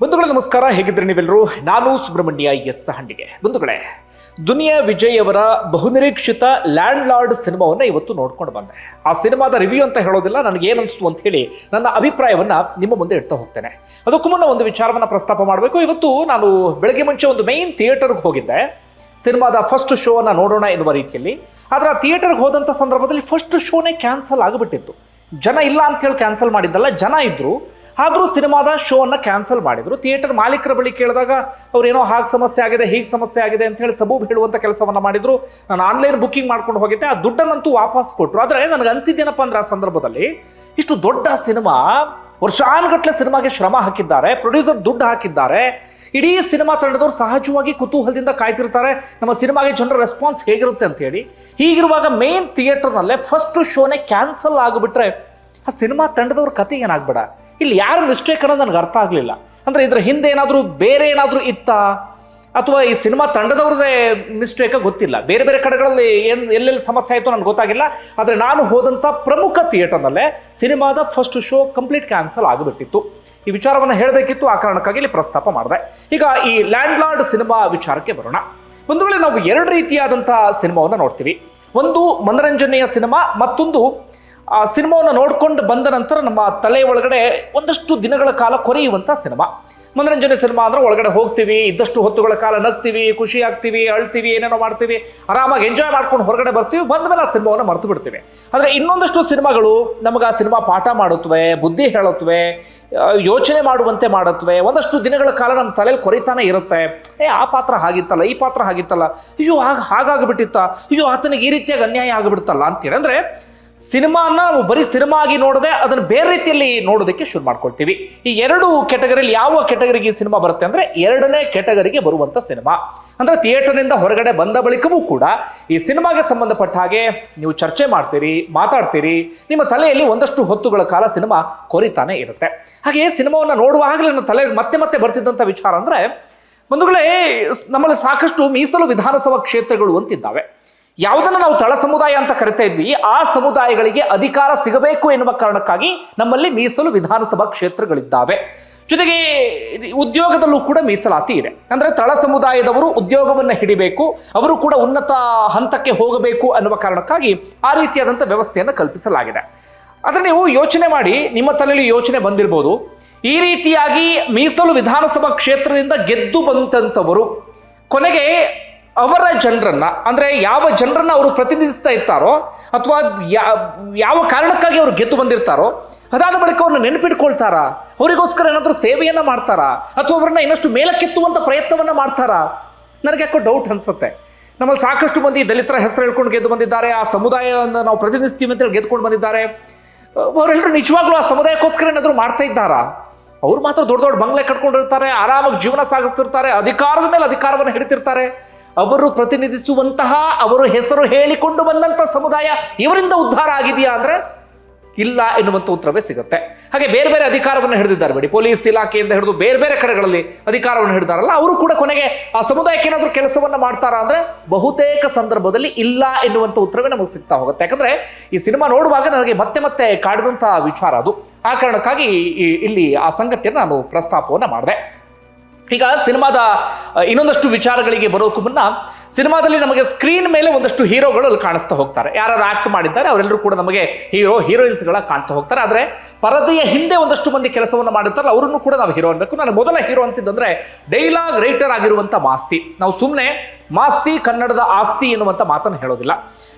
ಬಂಧುಗಳೇ, ನಮಸ್ಕಾರ. ಹೇಗಿದ್ರೆ ನೀವೆಲ್ಲರೂ? ನಾನು ಸುಬ್ರಹ್ಮಣ್ಯ ಎಸ್ ಹಂಡಿಗೆ. ಬಂಧುಗಳೇ, ದುನಿಯಾ ವಿಜಯ್ ಅವರ ಬಹುನಿರೀಕ್ಷಿತ ಲ್ಯಾಂಡ್ ಲಾರ್ಡ್ ಸಿನಿಮಾವನ್ನು ಇವತ್ತು ನೋಡ್ಕೊಂಡು ಬಂದೆ. ಆ ಸಿನಿಮಾದ ರಿವ್ಯೂ ಅಂತ ಹೇಳೋದಿಲ್ಲ, ನನಗೆ ಏನಿಸ್ತು ಅಂತ ಹೇಳಿ ನನ್ನ ಅಭಿಪ್ರಾಯವನ್ನು ನಿಮ್ಮ ಮುಂದೆ ಇಡ್ತಾ ಹೋಗ್ತೇನೆ. ಅದಕ್ಕೂ ಮುನ್ನ ಒಂದು ವಿಚಾರವನ್ನು ಪ್ರಸ್ತಾಪ ಮಾಡಬೇಕು. ಇವತ್ತು ನಾನು ಬೆಳಗ್ಗೆ ಮುಂಚೆ ಒಂದು ಮೈನ್ ಥಿಯೇಟರ್ಗೆ ಹೋಗಿದ್ದೆ. ಸಿನಿಮಾದ ಫಸ್ಟ್ ಶೋವನ್ನು ನೋಡೋಣ ಎನ್ನುವ ರೀತಿಯಲ್ಲಿ. ಆದರೆ ಆ ಥಿಯೇಟರ್ಗೆ ಹೋದಂಥ ಸಂದರ್ಭದಲ್ಲಿ ಫಸ್ಟ್ ಶೋನೇ ಕ್ಯಾನ್ಸಲ್ ಆಗಿಬಿಟ್ಟಿತ್ತು. ಜನ ಇಲ್ಲ ಅಂತ ಹೇಳಿ ಕ್ಯಾನ್ಸಲ್ ಮಾಡಿದ್ದಲ್ಲ, ಜನ ಇದ್ರು. ಆದರೂ ಸಿನಿಮಾದ ಶೋ ಅನ್ನ ಕ್ಯಾನ್ಸಲ್ ಮಾಡಿದ್ರು. ಥಿಯೇಟರ್ ಮಾಲೀಕರ ಬಳಿ ಕೇಳಿದಾಗ ಅವರೇನೋ ಹಾಗೆ ಸಮಸ್ಯೆ ಆಗಿದೆ, ಹೀಗೆ ಸಮಸ್ಯೆ ಆಗಿದೆ ಅಂತ ಹೇಳಿ ಸಬೂಬ್ ಹೇಳುವಂಥ ಕೆಲಸವನ್ನ ಮಾಡಿದ್ರು. ನಾನು ಆನ್ಲೈನ್ ಬುಕ್ಕಿಂಗ್ ಮಾಡ್ಕೊಂಡು ಹೋಗಿದ್ದೆ. ಆ ದುಡ್ಡನ್ನಂತೂ ವಾಪಸ್ ಕೊಟ್ಟರು ಆದರೆ ನನಗೆ ಅನ್ಸಿದ್ದೇನಪ್ಪ ಅಂದ್ರೆ ಆ ಸಂದರ್ಭದಲ್ಲಿ ಇಷ್ಟು ದೊಡ್ಡ ಸಿನಿಮಾ ವರ್ಷಾನುಗಟ್ಟಲೆ ಸಿನಿಮಾಗೆ ಶ್ರಮ ಹಾಕಿದ್ದಾರೆ, ಪ್ರೊಡ್ಯೂಸರ್ ದುಡ್ಡು ಹಾಕಿದ್ದಾರೆ. ಇಡೀ ಸಿನಿಮಾ ತಂಡದವ್ರು ಸಹಜವಾಗಿ ಕುತೂಹಲದಿಂದ ಕಾಯ್ತಿರ್ತಾರೆ, ನಮ್ಮ ಸಿನಿಮಾಗೆ ಜನರ ರೆಸ್ಪಾನ್ಸ್ ಹೇಗಿರುತ್ತೆ ಅಂತ ಹೇಳಿ. ಹೀಗಿರುವಾಗ ಮೇನ್ ಥಿಯೇಟರ್ನಲ್ಲೇ ಫಸ್ಟ್ ಶೋನೇ ಕ್ಯಾನ್ಸಲ್ ಆಗಿಬಿಟ್ರೆ ಆ ಸಿನಿಮಾ ತಂಡದವ್ರ ಕತೆ ಏನಾಗ್ಬೇಡ. ಇಲ್ಲಿ ಯಾರು ಮಿಸ್ಟೇಕ್ ಅನ್ನೋದು ನನಗೆ ಅರ್ಥ ಆಗಲಿಲ್ಲ. ಅಂದರೆ ಇದರ ಹಿಂದೆ ಏನಾದರೂ ಬೇರೆ ಏನಾದರೂ ಇತ್ತಾ? ಅಥವಾ ಈ ಸಿನಿಮಾ ತಂಡದವ್ರದ್ದೇ ಮಿಸ್ಟೇಕ ಗೊತ್ತಿಲ್ಲ. ಬೇರೆ ಬೇರೆ ಕಡೆಗಳಲ್ಲಿ ಏನು, ಎಲ್ಲೆಲ್ಲಿ ಸಮಸ್ಯೆ ಆಯಿತು ನನಗೆ ಗೊತ್ತಾಗಿಲ್ಲ. ಆದರೆ ನಾನು ಹೋದಂಥ ಪ್ರಮುಖ ಥಿಯೇಟರ್ನಲ್ಲೇ ಸಿನಿಮಾದ ಫಸ್ಟ್ ಶೋ ಕಂಪ್ಲೀಟ್ ಕ್ಯಾನ್ಸಲ್ ಆಗಿಬಿಟ್ಟಿತ್ತು. ಈ ವಿಚಾರವನ್ನು ಹೇಳಬೇಕಿತ್ತು. ಆ ಕಾರಣಕ್ಕಾಗಿ ಇಲ್ಲಿ ಪ್ರಸ್ತಾಪ ಮಾಡಿದೆ. ಈಗ ಈ ಲ್ಯಾಂಡ್ ಲಾರ್ಡ್ ಸಿನಿಮಾ ವಿಚಾರಕ್ಕೆ ಬರೋಣ. ಒಂದು ವೇಳೆ ನಾವು ಎರಡು ರೀತಿಯಾದಂಥ ಸಿನಿಮಾವನ್ನು ನೋಡ್ತೀವಿ. ಒಂದು ಮನರಂಜನೆಯ ಸಿನಿಮಾ, ಮತ್ತೊಂದು ಆ ಸಿನಿಮಾವನ್ನು ನೋಡ್ಕೊಂಡು ಬಂದ ನಂತರ ನಮ್ಮ ತಲೆ ಒಳಗಡೆ ಒಂದಷ್ಟು ದಿನಗಳ ಕಾಲ ಕೊರೆಯುವಂಥ ಸಿನಿಮಾ. ಮನರಂಜನೆ ಸಿನಿಮಾ ಅಂದ್ರೆ ಒಳಗಡೆ ಹೋಗ್ತೀವಿ, ಇದ್ದಷ್ಟು ಹೊತ್ತುಗಳ ಕಾಲ ನಗ್ತೀವಿ, ಖುಷಿ ಆಗ್ತೀವಿ, ಅಳ್ತೀವಿ, ಏನೇನೋ ಮಾಡ್ತೀವಿ, ಆರಾಮಾಗಿ ಎಂಜಾಯ್ ಮಾಡ್ಕೊಂಡು ಹೊರಗಡೆ ಬರ್ತೀವಿ, ಬಂದ ಮೇಲೆ ಆ ಸಿನಿಮಾವನ್ನು ಮರೆತು ಬಿಡ್ತೀವಿ. ಆದರೆ ಇನ್ನೊಂದಷ್ಟು ಸಿನಿಮಾಗಳು ನಮಗೆ ಆ ಸಿನಿಮಾ ಪಾಠ ಮಾಡುತ್ತವೆ, ಬುದ್ಧಿ ಹೇಳುತ್ತವೆ ಯೋಚನೆ ಮಾಡುವಂತೆ ಮಾಡುತ್ತವೆ, ಒಂದಷ್ಟು ದಿನಗಳ ಕಾಲ ನಮ್ಮ ತಲೆಯಲ್ಲಿ ಕೊರಿತಾನೆ ಇರುತ್ತೆ. ಏ, ಆ ಪಾತ್ರ ಹಾಗಿತ್ತಲ್ಲ, ಈ ಪಾತ್ರ ಹಾಗಿತ್ತಲ್ಲ, ಅಯ್ಯೋ, ಆಗ ಹಾಗಾಗ್ಬಿಟ್ಟಿತ್ತ, ಅಯ್ಯೋ, ಆತನಿಗೆ ಈ ರೀತಿಯಾಗಿ ಅನ್ಯಾಯ ಆಗಿಬಿಡುತ್ತಲ್ಲ ಅಂತೇಳಿ ಸಿನಿಮಾನ ನಾವು ಬರೀ ಸಿನಿಮಾ ಆಗಿ ನೋಡದೆ ಅದನ್ನು ಬೇರೆ ರೀತಿಯಲ್ಲಿ ನೋಡೋದಕ್ಕೆ ಶುರು ಮಾಡ್ಕೊಳ್ತೀವಿ. ಈ ಎರಡು ಕೆಟಗರಿಯಲ್ಲಿ ಯಾವ ಕೆಟಗರಿಗೆ ಸಿನಿಮಾ ಬರುತ್ತೆ ಅಂದ್ರೆ ಎರಡನೇ ಕೆಟಗರಿಗೆ ಬರುವಂತ ಸಿನಿಮಾ. ಅಂದ್ರೆ ಥಿಯೇಟರ್ನಿಂದ ಹೊರಗಡೆ ಬಂದ ಬಳಿಕವೂ ಕೂಡ ಈ ಸಿನಿಮಾಗೆ ಸಂಬಂಧಪಟ್ಟ ಹಾಗೆ ನೀವು ಚರ್ಚೆ ಮಾಡ್ತೀರಿ, ಮಾತಾಡ್ತೀರಿ, ನಿಮ್ಮ ತಲೆಯಲ್ಲಿ ಒಂದಷ್ಟು ಹೊತ್ತುಗಳ ಕಾಲ ಸಿನಿಮಾ ಕೊರಿತಾನೆ ಇರುತ್ತೆ. ಹಾಗೆ ಸಿನಿಮಾವನ್ನು ನೋಡುವಾಗಲೇ ನನ್ನ ತಲೆ ಮತ್ತೆ ಮತ್ತೆ ಬರ್ತಿದ್ದಂಥ ವಿಚಾರ ಅಂದ್ರೆ ಬಂಧುಗಳೇ, ನಮ್ಮಲ್ಲಿ ಸಾಕಷ್ಟು ಮೀಸಲು ವಿಧಾನಸಭಾ ಕ್ಷೇತ್ರಗಳು ಅಂತಿದ್ದಾವೆ. ಯಾವುದನ್ನು ನಾವು ತಳ ಸಮುದಾಯ ಅಂತ ಕರಿತಾ ಇದ್ವಿ, ಆ ಸಮುದಾಯಗಳಿಗೆ ಅಧಿಕಾರ ಸಿಗಬೇಕು ಎನ್ನುವ ಕಾರಣಕ್ಕಾಗಿ ನಮ್ಮಲ್ಲಿ ಮೀಸಲು ವಿಧಾನಸಭಾ ಕ್ಷೇತ್ರಗಳಿದ್ದಾವೆ. ಜೊತೆಗೆ ಉದ್ಯೋಗದಲ್ಲೂ ಕೂಡ ಮೀಸಲಾತಿ ಇದೆ. ಅಂದ್ರೆ ತಳ ಸಮುದಾಯದವರು ಉದ್ಯೋಗವನ್ನು ಹಿಡಿಬೇಕು, ಅವರು ಕೂಡ ಉನ್ನತ ಹಂತಕ್ಕೆ ಹೋಗಬೇಕು ಅನ್ನುವ ಕಾರಣಕ್ಕಾಗಿ ಆ ರೀತಿಯಾದಂಥ ವ್ಯವಸ್ಥೆಯನ್ನು ಕಲ್ಪಿಸಲಾಗಿದೆ. ಆದರೆ ನೀವು ಯೋಚನೆ ಮಾಡಿ, ನಿಮ್ಮ ತಲೆಯಲ್ಲಿ ಯೋಚನೆ ಬಂದಿರ್ಬೋದು, ಈ ರೀತಿಯಾಗಿ ಮೀಸಲು ವಿಧಾನಸಭಾ ಕ್ಷೇತ್ರದಿಂದ ಗೆದ್ದು ಬಂದಂಥವರು ಕೊನೆಗೆ ಅವರ ಜನರನ್ನ, ಅಂದ್ರೆ ಯಾವ ಜನರನ್ನ ಅವರು ಪ್ರತಿನಿಧಿಸ್ತಾ ಇರ್ತಾರೋ, ಅಥವಾ ಯಾವ ಕಾರಣಕ್ಕಾಗಿ ಅವರು ಗೆದ್ದು ಬಂದಿರ್ತಾರೋ, ಅದಾದ ಬಳಿಕ ಅವ್ರನ್ನ ನೆನಪಿಟ್ಕೊಳ್ತಾರಾ? ಅವರಿಗೋಸ್ಕರ ಏನಾದರೂ ಸೇವೆಯನ್ನ ಮಾಡ್ತಾರಾ? ಅಥವಾ ಅವ್ರನ್ನ ಇನ್ನಷ್ಟು ಮೇಲಕ್ಕೆತ್ತುವಂತ ಪ್ರಯತ್ನವನ್ನ ಮಾಡ್ತಾರಾ? ನನಗೆ ಯಾಕೋ ಡೌಟ್ ಅನ್ಸುತ್ತೆ. ನಮ್ಮಲ್ಲಿ ಸಾಕಷ್ಟು ಮಂದಿ ದಲಿತರ ಹೆಸರು ಹೇಳ್ಕೊಂಡು ಗೆದ್ದು ಬಂದಿದ್ದಾರೆ, ಆ ಸಮುದಾಯವನ್ನು ನಾವು ಪ್ರತಿನಿಧಿಸ್ತೀವಿ ಅಂತೇಳಿ ಗೆದ್ಕೊಂಡು ಬಂದಿದ್ದಾರೆ. ಅವರೆಲ್ಲರೂ ನಿಜವಾಗ್ಲೂ ಆ ಸಮುದಾಯಕ್ಕೋಸ್ಕರ ಏನಾದರೂ ಮಾಡ್ತಾ ಇದ್ದಾರಾ? ಅವ್ರು ಮಾತ್ರ ದೊಡ್ಡ ದೊಡ್ಡ ಬಂಗ್ಲೆ ಕಟ್ಕೊಂಡಿರ್ತಾರೆ, ಆರಾಮಾಗಿ ಜೀವನ ಸಾಗಿಸ್ತಿರ್ತಾರೆ, ಅಧಿಕಾರದ ಮೇಲೆ ಅಧಿಕಾರವನ್ನು ಹಿಡಿತಿರ್ತಾರೆ. ಅವರು ಪ್ರತಿನಿಧಿಸುವಂತಹ, ಅವರು ಹೆಸರು ಹೇಳಿಕೊಂಡು ಬಂದಂಥ ಸಮುದಾಯ ಇವರಿಂದ ಉದ್ಧಾರ ಆಗಿದೆಯಾ ಅಂದ್ರೆ, ಇಲ್ಲ ಎನ್ನುವಂಥ ಉತ್ತರವೇ ಸಿಗುತ್ತೆ. ಹಾಗೆ ಬೇರೆ ಬೇರೆ ಅಧಿಕಾರವನ್ನು ಹಿಡಿದಿದ್ದಾರೆ. ಬಿಡಿ, ಪೊಲೀಸ್ ಇಲಾಖೆಯಿಂದ ಹಿಡಿದು ಬೇರೆ ಬೇರೆ ಕಡೆಗಳಲ್ಲಿ ಅಧಿಕಾರವನ್ನು ಹಿಡಿದಾರಲ್ಲ, ಅವರು ಕೂಡ ಕೊನೆಗೆ ಆ ಸಮುದಾಯಕ್ಕೆ ಏನಾದರೂ ಕೆಲಸವನ್ನು ಮಾಡ್ತಾರಾ ಅಂದ್ರೆ, ಬಹುತೇಕ ಸಂದರ್ಭದಲ್ಲಿ ಇಲ್ಲ ಎನ್ನುವಂಥ ಉತ್ತರವೇ ನಮಗೆ ಸಿಗ್ತಾ ಹೋಗುತ್ತೆ. ಯಾಕಂದ್ರೆ ಈ ಸಿನಿಮಾ ನೋಡುವಾಗ ನನಗೆ ಮತ್ತೆ ಮತ್ತೆ ಕಾಡಿದಂಥ ವಿಚಾರ ಅದು. ಆ ಕಾರಣಕ್ಕಾಗಿ ಇಲ್ಲಿ ಆ ಸಂಗತಿಯನ್ನು ನಾನು ಪ್ರಸ್ತಾಪವನ್ನು ಮಾಡಿದೆ. ಈಗ ಸಿನಿಮಾದ ಇನ್ನೊಂದಷ್ಟು ವಿಚಾರಗಳಿಗೆ ಬರೋಕ್ಕೂ ಮುನ್ನ ಸಿನಿಮಾದಲ್ಲಿ ನಮಗೆ ಸ್ಕ್ರೀನ್ ಮೇಲೆ ಒಂದಷ್ಟು ಹೀರೋಗಳು ಅಲ್ಲಿ ಕಾಣಿಸ್ತಾ ಹೋಗ್ತಾರೆ. ಯಾರು ಆಕ್ಟ್ ಮಾಡಿದ್ದಾರೆ, ಅವರೆಲ್ಲರೂ ಕೂಡ ನಮಗೆ ಹೀರೋ ಹೀರೋಯಿನ್ಸ್ಗಳ ಕಾಣ್ತಾ ಹೋಗ್ತಾರೆ. ಆದರೆ ಪರದೆಯ ಹಿಂದೆ ಒಂದಷ್ಟು ಮಂದಿ ಕೆಲಸವನ್ನು ಮಾಡಿರ್ತಾರಲ್ಲ, ಅವರನ್ನು ಕೂಡ ನಾವು ಹೀರೋ ಅನ್ಬೇಕು. ನಾನು ಮೊದಲ ಹೀರೋ ಅನ್ಸಿದ್ದಂದ್ರೆ ಡೈಲಾಗ್ ರೈಟರ್ ಆಗಿರುವಂತ ಮಾಸ್ತಿ. ನಾವು ಸುಮ್ಮನೆ ಮಾಸ್ತಿ ಕನ್ನಡದ ಆಸ್ತಿ ಎನ್ನುವಂಥ ಮಾತನ್ನು ಹೇಳೋದಿಲ್ಲ.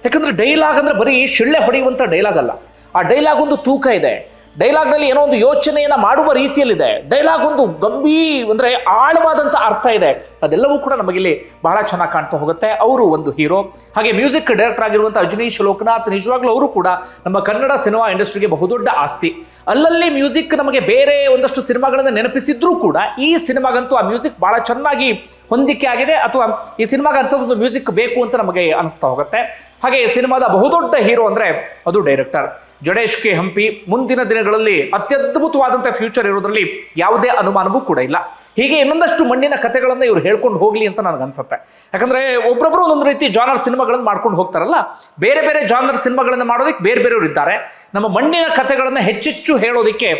ಯಾಕಂದ್ರೆ ಡೈಲಾಗ್ ಅಂದ್ರೆ ಬರೀ ಶಿಳ್ಳೆ ಹೊಡೆಯುವಂತ ಡೈಲಾಗ್ ಅಲ್ಲ. ಆ ಡೈಲಾಗ್ ಒಂದು ತೂಕ ಇದೆ. ಡೈಲಾಗ್ನಲ್ಲಿ ಏನೋ ಒಂದು ಯೋಚನೆಯನ್ನು ಮಾಡುವ ರೀತಿಯಲ್ಲಿದೆ. ಡೈಲಾಗ್ ಒಂದು ಗಂಭೀ ಅಂದರೆ ಆಳವಾದಂಥ ಅರ್ಥ ಇದೆ. ಅದೆಲ್ಲವೂ ಕೂಡ ನಮಗಿಲ್ಲಿ ಬಹಳ ಚೆನ್ನಾಗಿ ಕಾಣ್ತಾ ಹೋಗುತ್ತೆ. ಅವರು ಒಂದು ಹೀರೋ. ಹಾಗೆ ಮ್ಯೂಸಿಕ್ ಡೈರೆಕ್ಟರ್ ಆಗಿರುವಂಥ ಅಜನೀಶ್ ಲೋಕನಾಥ್ ನಿಜವಾಗ್ಲೂ ಅವರು ಕೂಡ ನಮ್ಮ ಕನ್ನಡ ಸಿನಿಮಾ ಇಂಡಸ್ಟ್ರಿಗೆ ಬಹುದೊಡ್ಡ ಆಸ್ತಿ. ಅಲ್ಲಲ್ಲಿ ಮ್ಯೂಸಿಕ್ ನಮಗೆ ಬೇರೆ ಒಂದಷ್ಟು ಸಿನಿಮಾಗಳನ್ನು ನೆನಪಿಸಿದ್ರೂ ಕೂಡ ಈ ಸಿನಿಮಾಗಂತೂ ಆ ಮ್ಯೂಸಿಕ್ ಬಹಳ ಚೆನ್ನಾಗಿ ಹೊಂದಿಕೆ ಆಗಿದೆ. ಅಥವಾ ಈ ಸಿನಿಮಾಗ ಅಂಥದ್ದೊಂದು ಮ್ಯೂಸಿಕ್ ಬೇಕು ಅಂತ ನಮಗೆ ಅನಿಸ್ತಾ ಹೋಗುತ್ತೆ. ಹಾಗೆ ಈ ಸಿನಿಮಾದ ಬಹುದೊಡ್ಡ ಹೀರೋ ಅಂದ್ರೆ ಅದು ಡೈರೆಕ್ಟರ್. ಜಡೇಶ್ ಕೆ ಹಂಪಿ ಮುಂದಿನ ದಿನಗಳಲ್ಲಿ ಅತ್ಯದ್ಭುತವಾದಂಥ ಫ್ಯೂಚರ್ ಇರೋದ್ರಲ್ಲಿ ಯಾವುದೇ ಅನುಮಾನವೂ ಕೂಡ ಇಲ್ಲ. ಹೀಗೆ ಇನ್ನೊಂದಷ್ಟು ಮಣ್ಣಿನ ಕಥೆಗಳನ್ನು ಇವ್ರು ಹೇಳ್ಕೊಂಡು ಹೋಗ್ಲಿ ಅಂತ ನನಗನ್ಸುತ್ತೆ ಯಾಕಂದ್ರೆ ಒಬ್ಬೊಬ್ಬರು ಒಂದೊಂದು ರೀತಿ ಜಾನರ್ ಸಿನಿಮಾಗಳನ್ನು ಮಾಡ್ಕೊಂಡು ಹೋಗ್ತಾರಲ್ಲ, ಬೇರೆ ಬೇರೆ ಜಾನರ್ ಸಿನಿಮಾಗಳನ್ನು ಮಾಡೋದಕ್ಕೆ ಬೇರೆ ಬೇರೆಯವರು ಇದ್ದಾರೆ ನಮ್ಮ ಮಣ್ಣಿನ ಕಥೆಗಳನ್ನು ಹೆಚ್ಚೆಚ್ಚು ಹೇಳೋದಕ್ಕೆ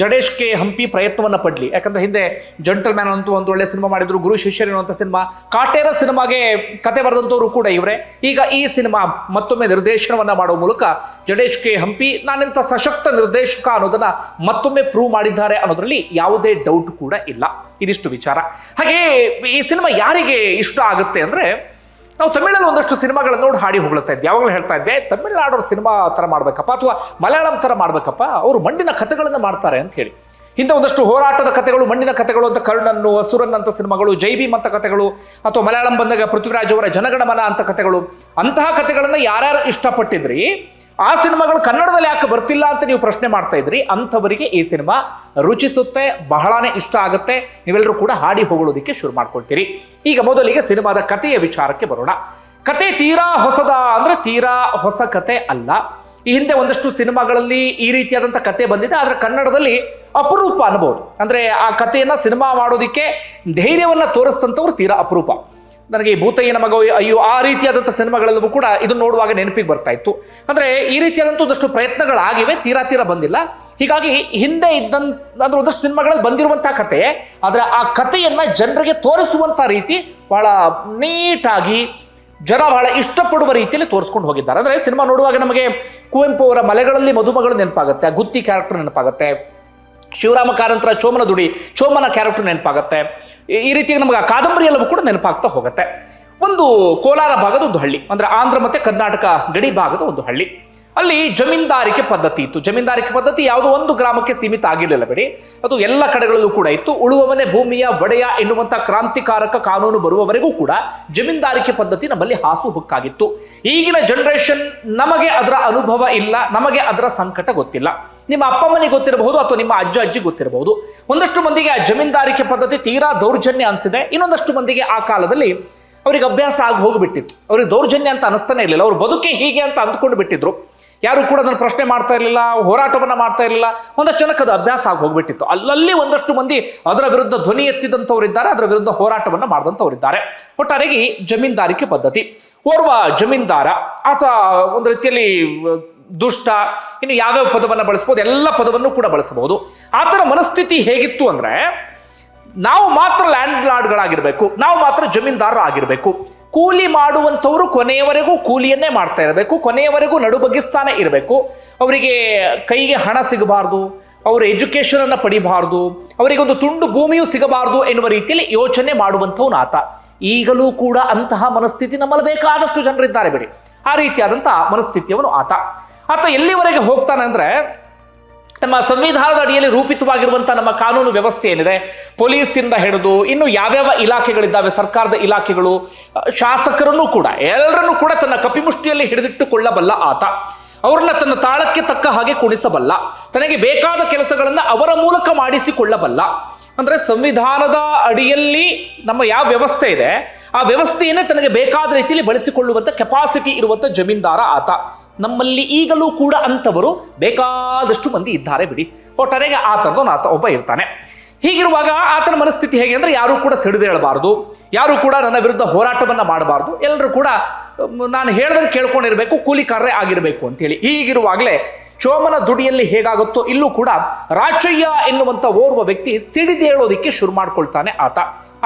ಜಡೇಶ್ ಕೆ ಹಂಪಿ ಪ್ರಯತ್ನವನ್ನು ಪಡ್ಲಿ. ಯಾಕಂದ್ರೆ ಹಿಂದೆ ಜಂಟಲ್ ಮ್ಯಾನ್ ಅಂತೂ ಒಂದು ಒಳ್ಳೆ ಸಿನಿಮಾ ಮಾಡಿದ್ರು, ಗುರು ಶಿಷ್ಯರು ಅನ್ನುವಂಥ ಸಿನಿಮಾ. ಕಾಟೇರ ಸಿನಿಮಾಗೆ ಕತೆ ಬರೆದಂಥವ್ರು ಕೂಡ ಇವರೇ. ಈಗ ಈ ಸಿನಿಮಾ ಮತ್ತೊಮ್ಮೆ ನಿರ್ದೇಶನವನ್ನ ಮಾಡುವ ಮೂಲಕ ಜಡೇಶ್ ಕೆ ಹಂಪಿ ನಾನಿಂಥ ಸಶಕ್ತ ನಿರ್ದೇಶಕ ಅನ್ನೋದನ್ನ ಮತ್ತೊಮ್ಮೆ ಪ್ರೂವ್ ಮಾಡಿದ್ದಾರೆ ಅನ್ನೋದರಲ್ಲಿ ಯಾವುದೇ ಡೌಟ್ ಕೂಡ ಇಲ್ಲ. ಇದಿಷ್ಟು ವಿಚಾರ. ಹಾಗೆ ಈ ಸಿನಿಮಾ ಯಾರಿಗೆ ಇಷ್ಟ ಆಗುತ್ತೆ ಅಂದ್ರೆ ನಾವು ತಮಿಳಲ್ಲಿ ಒಂದಷ್ಟು ಸಿನಿಮಾಗಳನ್ನು ನೋಡಿ ಹಾಡಿ ಹೊಗಳ್ತಾ ಇದ್ವಿ. ಯಾವಾಗಲೂ ಹೇಳ್ತಾ ಇದ್ದೆ ತಮಿಳ್ನಾಡೋರು ಸಿನಿಮಾ ಥರ ಮಾಡ್ಬೇಕಪ್ಪ ಅಥವಾ ಮಲಯಾಳಂ ಥರ ಮಾಡ್ಬೇಕಪ್ಪ, ಅವರು ಮಣ್ಣಿನ ಕಥೆಗಳನ್ನು ಮಾಡ್ತಾರೆ ಅಂತ ಹೇಳಿ. ಹಿಂದೆ ಒಂದಷ್ಟು ಹೋರಾಟದ ಕಥೆಗಳು, ಮಣ್ಣಿನ ಕಥೆಗಳು ಅಂತ ಕರ್ಣನ್ನು ಅಸುರನ್ ಅಂತ ಸಿನಿಮಾಗಳು, ಜೈ ಭೀಮ್ ಕಥೆಗಳು, ಅಥವಾ ಮಲಯಾಳಂ ಬಂದಾಗ ಪೃಥ್ವಿರಾಜ್ ಅವರ ಜನಗಣಮನ ಅಂತ ಕಥೆಗಳು, ಅಂತಹ ಕಥೆಗಳನ್ನ ಯಾರ್ಯಾರು ಇಷ್ಟಪಟ್ಟಿದ್ರಿ? ಆ ಸಿನಿಮಾಗಳು ಕನ್ನಡದಲ್ಲಿ ಯಾಕೆ ಬರ್ತಿಲ್ಲ ಅಂತ ನೀವು ಪ್ರಶ್ನೆ ಮಾಡ್ತಾ ಇದ್ರಿ? ಅಂಥವರಿಗೆ ಈ ಸಿನಿಮಾ ರುಚಿಸುತ್ತೆ, ಬಹಳಾನೇ ಇಷ್ಟ ಆಗುತ್ತೆ, ನೀವೆಲ್ಲರೂ ಕೂಡ ಹಾಡಿ ಹೊಗಳೋದಕ್ಕೆ ಶುರು ಮಾಡ್ಕೊಳ್ತೀರಿ. ಈಗ ಮೊದಲಿಗೆ ಸಿನಿಮಾದ ಕಥೆಯ ವಿಚಾರಕ್ಕೆ ಬರೋಣ. ಕತೆ ತೀರಾ ಹೊಸದ ಅಂದ್ರೆ ತೀರಾ ಹೊಸ ಕತೆ ಅಲ್ಲ. ಈ ಹಿಂದೆ ಒಂದಷ್ಟು ಸಿನಿಮಾಗಳಲ್ಲಿ ಈ ರೀತಿಯಾದಂಥ ಕತೆ ಬಂದಿದೆ, ಆದರೆ ಕನ್ನಡದಲ್ಲಿ ಅಪರೂಪ ಅನ್ಬೋದು ಅಂದ್ರೆ ಆ ಕಥೆಯನ್ನ ಸಿನಿಮಾ ಮಾಡೋದಕ್ಕೆ ಧೈರ್ಯವನ್ನ ತೋರಿಸ್ತಂಥವ್ರು ತೀರಾ ಅಪರೂಪ. ನನಗೆ ಈ ಭೂತಯ್ಯನ ಮಗ, ಅಯ್ಯೋ, ಆ ರೀತಿಯಾದಂಥ ಸಿನಿಮಾಗಳಲ್ಲೂ ಕೂಡ ಇದನ್ನು ನೋಡುವಾಗ ನೆನಪಿಗೆ ಬರ್ತಾ ಇತ್ತು. ಅಂದರೆ ಈ ರೀತಿಯಾದಂಥ ಒಂದಷ್ಟು ಪ್ರಯತ್ನಗಳಾಗಿವೆ, ತೀರಾ ತೀರಾ ಬಂದಿಲ್ಲ. ಹೀಗಾಗಿ ಹಿಂದೆ ಇದ್ದಂಥ, ಅಂದರೆ ಒಂದಷ್ಟು ಸಿನಿಮಾಗಳಲ್ಲಿ ಬಂದಿರುವಂಥ ಕತೆ ಆದರೆ ಆ ಕಥೆಯನ್ನ ಜನರಿಗೆ ತೋರಿಸುವಂಥ ರೀತಿ ಬಹಳ ನೀಟಾಗಿ ಜನ ಬಹಳ ಇಷ್ಟಪಡುವ ರೀತಿಯಲ್ಲಿ ತೋರಿಸ್ಕೊಂಡು ಹೋಗಿದ್ದಾರೆ. ಅಂದ್ರೆ ಸಿನಿಮಾ ನೋಡುವಾಗ ನಮಗೆ ಕುವೆಂಪು ಅವರ ಮಲೆಗಳಲ್ಲಿ ಮದುಮಗಳು ನೆನಪಾಗುತ್ತೆ ಗುತ್ತಿ ಕ್ಯಾರೆಕ್ಟರ್ ನೆನಪಾಗುತ್ತೆ. ಶಿವರಾಮ ಕಾರಂತರ ಚೋಮನ ದುಡಿ, ಚೋಮನ ಕ್ಯಾರೆಕ್ಟರ್ ನೆನಪಾಗುತ್ತೆ. ಈ- ರೀತಿ ರೀತಿಯಾಗಿ ನಮಗೆ ಆ ಕಾದಂಬರಿ ಎಲ್ಲವೂ ಕೂಡ ನೆನಪಾಗ್ತಾ ಹೋಗುತ್ತೆ. ಒಂದು ಕೋಲಾರ ಭಾಗದ ಒಂದು ಹಳ್ಳಿ, ಅಂದ್ರೆ ಆಂಧ್ರ ಮತ್ತೆ ಕರ್ನಾಟಕ ಗಡಿ ಭಾಗದ ಒಂದು ಹಳ್ಳಿ. ಅಲ್ಲಿ ಜಮೀನ್ದಾರಿಕೆ ಪದ್ಧತಿ ಇತ್ತು. ಜಮೀನ್ದಾರಿಕೆ ಪದ್ಧತಿ ಯಾವುದೋ ಒಂದು ಗ್ರಾಮಕ್ಕೆ ಸೀಮಿತ ಆಗಿರಲಿಲ್ಲ ಬಿಡಿ. ಅದು ಎಲ್ಲ ಕಡೆಗಳಲ್ಲೂ ಕೂಡ ಇತ್ತು. ಉಳುವವನೇ ಭೂಮಿಯ ಒಡೆಯ ಎನ್ನುವಂತ ಕ್ರಾಂತಿಕಾರಕ ಕಾನೂನು ಬರುವವರೆಗೂ ಕೂಡ ಜಮೀನ್ದಾರಿಕೆ ಪದ್ಧತಿ ನಮ್ಮಲ್ಲಿ ಹಾಸು ಹೊಕ್ಕಾಗಿತ್ತು. ಈಗಿನ ಜನರೇಷನ್ ನಮಗೆ ಅದರ ಅನುಭವ ಇಲ್ಲ, ನಮಗೆ ಅದರ ಸಂಕಟ ಗೊತ್ತಿಲ್ಲ. ನಿಮ್ಮ ಅಪ್ಪ ಅಮ್ಮನಿಗೆ ಗೊತ್ತಿರಬಹುದು ಅಥವಾ ನಿಮ್ಮ ಅಜ್ಜ ಅಜ್ಜಿ ಗೊತ್ತಿರಬಹುದು. ಒಂದಷ್ಟು ಮಂದಿಗೆ ಆ ಜಮೀನ್ದಾರಿಕೆ ಪದ್ಧತಿ ತೀರಾ ದೌರ್ಜನ್ಯ ಅನಿಸಿದೆ. ಇನ್ನೊಂದಷ್ಟು ಮಂದಿಗೆ ಆ ಕಾಲದಲ್ಲಿ ಅವರಿಗೆ ಅಭ್ಯಾಸ ಆಗಿ ಹೋಗಿಬಿಟ್ಟಿತ್ತು. ಅವ್ರಿಗೆ ದೌರ್ಜನ್ಯ ಅಂತ ಅನಿಸ್ತಾನೆ ಇರಲಿಲ್ಲ. ಅವ್ರ ಬದುಕೆ ಹೀಗೆ ಅಂತ ಅಂದ್ಕೊಂಡು ಬಿಟ್ಟಿದ್ರು. ಯಾರು ಕೂಡ ಅದನ್ನು ಪ್ರಶ್ನೆ ಮಾಡ್ತಾ ಇರಲಿಲ್ಲ, ಹೋರಾಟವನ್ನು ಮಾಡ್ತಾ ಇರಲಿಲ್ಲ. ಒಂದಷ್ಟು ಜನಕ್ಕೆ ಅದು ಅಭ್ಯಾಸ ಆಗಿ ಹೋಗ್ಬಿಟ್ಟಿತ್ತು. ಅಲ್ಲಲ್ಲಿ ಒಂದಷ್ಟು ಮಂದಿ ಅದರ ವಿರುದ್ಧ ಧ್ವನಿ ಎತ್ತಿದಂಥವರಿದ್ದಾರೆ ಅದರ ವಿರುದ್ಧ ಹೋರಾಟವನ್ನ ಮಾಡಿದಂಥವರಿದ್ದಾರೆ. ಒಟ್ಟಾರೆಯಾಗಿ ಜಮೀನ್ದಾರಿಕೆ ಪದ್ಧತಿ. ಓರ್ವ ಜಮೀನ್ದಾರ, ಆತ ಒಂದು ರೀತಿಯಲ್ಲಿ ದುಷ್ಟ, ಇನ್ನು ಯಾವ್ಯಾವ ಪದವನ್ನು ಬಳಸ್ಬೋದು, ಎಲ್ಲ ಪದವನ್ನು ಕೂಡ ಬಳಸಬಹುದು. ಆತನ ಮನಸ್ಥಿತಿ ಹೇಗಿತ್ತು ಅಂದ್ರೆ, ನಾವು ಮಾತ್ರ ಲ್ಯಾಂಡ್ ಲಾರ್ಡ್ಗಳಾಗಿರ್ಬೇಕು ನಾವು ಮಾತ್ರ ಜಮೀನ್ದಾರರು ಆಗಿರ್ಬೇಕು ಕೂಲಿ ಮಾಡುವಂಥವರು ಕೊನೆಯವರೆಗೂ ಕೂಲಿಯನ್ನೇ ಮಾಡ್ತಾ ಇರಬೇಕು, ಕೊನೆಯವರೆಗೂ ನಡುಬಗ್ಗಿಸ್ತಾನೆ ಇರಬೇಕು. ಅವರಿಗೆ ಕೈಗೆ ಹಣ ಸಿಗಬಾರ್ದು, ಅವರ ಎಜುಕೇಶನ್ ಅನ್ನ ಪಡಿಬಾರ್ದು, ಅವರಿಗೆ ಒಂದು ತುಂಡು ಭೂಮಿಯೂ ಸಿಗಬಾರ್ದು ಎನ್ನುವ ರೀತಿಯಲ್ಲಿ ಯೋಚನೆ ಮಾಡುವಂಥವ್ನು ಆತ. ಈಗಲೂ ಕೂಡ ಅಂತಹ ಮನಸ್ಥಿತಿ ನಮ್ಮಲ್ಲಿ ಬೇಕಾದಷ್ಟು ಜನರಿದ್ದಾರೆ ಬಿಡಿ. ಆ ರೀತಿಯಾದಂತಹ ಮನಸ್ಥಿತಿಯವನು ಆತ. ಆತ ಎಲ್ಲಿವರೆಗೆ ಹೋಗ್ತಾನೆ ಅಂದ್ರೆ ನಮ್ಮ ಸಂವಿಧಾನದ ಅಡಿಯಲ್ಲಿ ರೂಪಿತವಾಗಿರುವಂತಹ ನಮ್ಮ ಕಾನೂನು ವ್ಯವಸ್ಥೆ ಏನಿದೆ? ಪೊಲೀಸಿಂದ ಹಿಡಿದು ಇನ್ನು ಯಾವ್ಯಾವ ಇಲಾಖೆಗಳಿದ್ದಾವೆ? ಸರ್ಕಾರದ ಇಲಾಖೆಗಳು, ಶಾಸಕರನ್ನು ಕೂಡ, ಎಲ್ಲರನ್ನೂ ಕೂಡ ತನ್ನ ಕಪಿಮುಷ್ಟಿಯಲ್ಲಿ ಹಿಡಿದಿಟ್ಟುಕೊಳ್ಳಬಲ್ಲ ಆತ. ಅವರನ್ನ ತನ್ನ ತಾಳಕ್ಕೆ ತಕ್ಕ ಹಾಗೆ ಕುಣಿಸಬಲ್ಲ, ತನಗೆ ಬೇಕಾದ ಕೆಲಸಗಳನ್ನ ಅವರ ಮೂಲಕ ಮಾಡಿಸಿಕೊಳ್ಳಬಲ್ಲ. ಅಂದ್ರೆ ಸಂವಿಧಾನದ ಅಡಿಯಲ್ಲಿ ನಮ್ಮ ಯಾವ ವ್ಯವಸ್ಥೆ ಇದೆ, ಆ ವ್ಯವಸ್ಥೆಯನ್ನೇ ತನಗೆ ಬೇಕಾದ ರೀತಿಯಲ್ಲಿ ಬಳಸಿಕೊಳ್ಳುವಂತ ಕೆಪಾಸಿಟಿ ಇರುವಂತ ಜಮೀನ್ದಾರ ಆತ. ನಮ್ಮಲ್ಲಿ ಈಗಲೂ ಕೂಡ ಅಂಥವರು ಬೇಕಾದಷ್ಟು ಮಂದಿ ಇದ್ದಾರೆ ಬಿಡಿ. ಒಟ್ಟಾರೆಗೆ ಆತನದು ಆತ ಒಬ್ಬ ಇರ್ತಾನೆ. ಹೀಗಿರುವಾಗ ಆತನ ಮನಸ್ಥಿತಿ ಹೇಗೆ ಅಂದರೆ ಯಾರೂ ಕೂಡ ಸಿಡಿದೇಳಬಾರ್ದು ಯಾರು ಕೂಡ ನನ್ನ ವಿರುದ್ಧ ಹೋರಾಟವನ್ನು ಮಾಡಬಾರ್ದು. ಎಲ್ಲರೂ ಕೂಡ ನಾನು ಹೇಳ್ದಂಗೆ ಕೇಳ್ಕೊಂಡಿರಬೇಕು, ಕೂಲಿಕಾರರೇ ಆಗಿರಬೇಕು ಅಂತೇಳಿ. ಹೀಗಿರುವಾಗಲೇ ಚೋಮನ ದುಡಿಯಲ್ಲಿ ಹೇಗಾಗುತ್ತೋ ಇಲ್ಲೂ ಕೂಡ ರಾಚಯ್ಯ ಎನ್ನುವಂಥ ಓರ್ವ ವ್ಯಕ್ತಿ ಸಿಡಿದೇಳೋದಕ್ಕೆ ಶುರು ಮಾಡ್ಕೊಳ್ತಾನೆ ಆತ.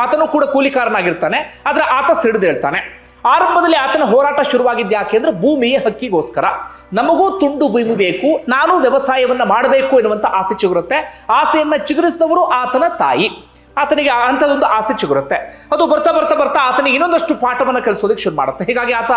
ಆತನು ಕೂಡ ಕೂಲಿಕಾರನಾಗಿರ್ತಾನೆ, ಆದರೆ ಆತ ಸಿಡಿದೇಳ್ತಾನೆ. ಆರಂಭದಲ್ಲಿ ಆತನ ಹೋರಾಟ ಶುರುವಾಗಿದ್ದು ಯಾಕೆ ಅಂದ್ರೆ ಭೂಮಿಯ ಹಕ್ಕಿಗೋಸ್ಕರ. ನಮಗೂ ತುಂಡು ಭೂಮಿ ಬೇಕು, ನಾನು ವ್ಯವಸಾಯವನ್ನ ಮಾಡಬೇಕು ಎನ್ನುವಂತ ಆಸೆ ಚಿಗುರುತ್ತೆ. ಆಸೆಯನ್ನ ಚಿಗುರಿಸಿದವರು ಆತನ ತಾಯಿ. ಆತನಿಗೆ ಅಂಥದ್ದೊಂದು ಆಸೆ ಚಿಗುರುತ್ತೆ. ಅದು ಬರ್ತಾ ಬರ್ತಾ ಬರ್ತಾ ಆತನಿಗೆ ಇನ್ನೊಂದಷ್ಟು ಪಾಠವನ್ನು ಕಲಿಸೋದಕ್ಕೆ ಶುರು ಮಾಡುತ್ತೆ. ಹೀಗಾಗಿ ಆತ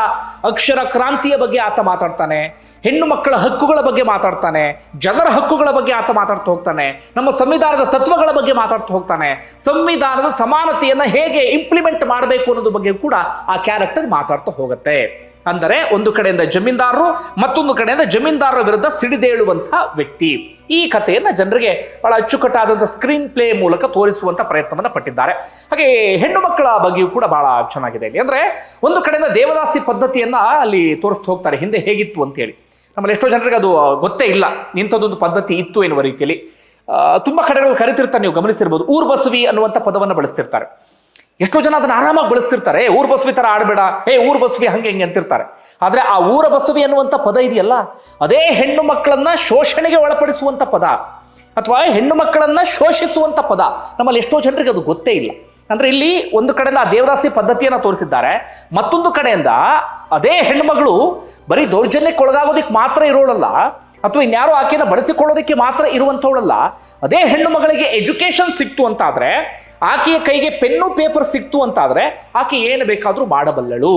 ಅಕ್ಷರ ಕ್ರಾಂತಿಯ ಬಗ್ಗೆ ಆತ ಮಾತಾಡ್ತಾನೆ. ಹೆಣ್ಣು ಮಕ್ಕಳ ಹಕ್ಕುಗಳ ಬಗ್ಗೆ ಮಾತಾಡ್ತಾನೆ. ಜನರ ಹಕ್ಕುಗಳ ಬಗ್ಗೆ ಆತ ಮಾತಾಡ್ತಾ ಹೋಗ್ತಾನೆ. ನಮ್ಮ ಸಂವಿಧಾನದ ತತ್ವಗಳ ಬಗ್ಗೆ ಮಾತಾಡ್ತಾ ಹೋಗ್ತಾನೆ. ಸಂವಿಧಾನದ ಸಮಾನತೆಯನ್ನು ಹೇಗೆ ಇಂಪ್ಲಿಮೆಂಟ್ ಮಾಡಬೇಕು ಅನ್ನೋದ್ರ ಬಗ್ಗೆ ಕೂಡ ಆ ಕ್ಯಾರೆಕ್ಟರ್ ಮಾತಾಡ್ತಾ ಹೋಗುತ್ತೆ. ಅಂದರೆ ಒಂದು ಕಡೆಯಿಂದ ಜಮೀನ್ದಾರರು, ಮತ್ತೊಂದು ಕಡೆಯಿಂದ ಜಮೀನ್ದಾರರ ವಿರುದ್ಧ ಸಿಡಿದೇಳುವಂತಹ ವ್ಯಕ್ತಿ. ಈ ಕಥೆಯನ್ನ ಜನರಿಗೆ ಬಹಳ ಅಚ್ಚುಕಟ್ಟಾದಂಥ ಸ್ಕ್ರೀನ್ ಪ್ಲೇ ಮೂಲಕ ತೋರಿಸುವಂತ ಪ್ರಯತ್ನವನ್ನ ಪಟ್ಟಿದ್ದಾರೆ. ಹಾಗೆ ಹೆಣ್ಣು ಮಕ್ಕಳ ಬಗ್ಗೆಯೂ ಕೂಡ ಬಹಳ ಚೆನ್ನಾಗಿದೆ ಇಲ್ಲಿ. ಅಂದ್ರೆ ಒಂದು ಕಡೆಯಿಂದ ದೇವದಾಸಿ ಪದ್ಧತಿಯನ್ನ ಅಲ್ಲಿ ತೋರಿಸ್ತಾ ಹೋಗ್ತಾರೆ. ಹಿಂದೆ ಹೇಗಿತ್ತು ಅಂತೇಳಿ. ನಮ್ಮಲ್ಲಿ ಎಷ್ಟೋ ಜನರಿಗೆ ಅದು ಗೊತ್ತೇ ಇಲ್ಲ. ಇಂಥದ್ದೊಂದು ಪದ್ಧತಿ ಇತ್ತು ಎನ್ನುವ ರೀತಿಯಲ್ಲಿ. ತುಂಬ ಕಡೆಗಳು ಕರಿತಿರ್ತಾರೆ. ನೀವು ಗಮನಿಸಿರ್ಬೋದು. ಊರ್ ಬಸವಿ ಅನ್ನುವಂಥ ಪದವನ್ನು ಬಳಸ್ತಿರ್ತಾರೆ. ಎಷ್ಟೋ ಜನ ಅದನ್ನ ಆರಾಮಾಗಿ ಬಳಸ್ತಿರ್ತಾರೆ. "ಏ, ಊರ್ ಬಸವಿ ತರ ಆಡ್ಬೇಡ. ಏ ಊರ್ ಬಸವಿ ಹಂಗೆ ಹಿಂಗೆ ಅಂತಿರ್ತಾರೆ. ಆದ್ರೆ ಆ ಊರ ಬಸವಿ ಅನ್ನುವಂಥ ಪದ ಇದೆಯಲ್ಲ? ಅದೇ ಹೆಣ್ಣು ಮಕ್ಕಳನ್ನ ಶೋಷಣೆಗೆ ಒಳಪಡಿಸುವಂತ ಪದ. ಅಥವಾ ಹೆಣ್ಣು ಮಕ್ಕಳನ್ನ ಶೋಷಿಸುವಂತ ಪದ. ನಮ್ಮಲ್ಲಿ ಎಷ್ಟೋ ಜನರಿಗೆ ಅದು ಗೊತ್ತೇ ಇಲ್ಲ. ಅಂದ್ರೆ ಇಲ್ಲಿ ಒಂದು ಕಡೆಯಿಂದ ಆ ದೇವದಾಸಿ ಪದ್ಧತಿಯನ್ನ ತೋರಿಸಿದ್ದಾರೆ. ಮತ್ತೊಂದು ಕಡೆಯಿಂದ ಅದೇ ಹೆಣ್ಮಗಳು ಬರೀ ದೌರ್ಜನ್ಯಕ್ಕೆ ಒಳಗಾಗೋದಿಕ್ಕೆ ಮಾತ್ರ ಇರೋಳಲ್ಲ. ಅಥವಾ ಇನ್ಯಾರೋ ಆಕೆಯನ್ನು ಬಳಸಿಕೊಳ್ಳೋದಕ್ಕೆ ಮಾತ್ರ ಇರುವಂಥವಳಲ್ಲ. ಅದೇ ಹೆಣ್ಣು ಮಗಳಿಗೆ ಎಜುಕೇಶನ್ ಸಿಕ್ತು ಅಂತಾದ್ರೆ ಆಕೆಯ ಕೈಗೆ ಪೆನ್ನು, ಪೇಪರ್ ಸಿಕ್ತು ಅಂತಾದರೆ ಆಕೆ ಏನು ಬೇಕಾದರೂ ಮಾಡಬಲ್ಲಳು.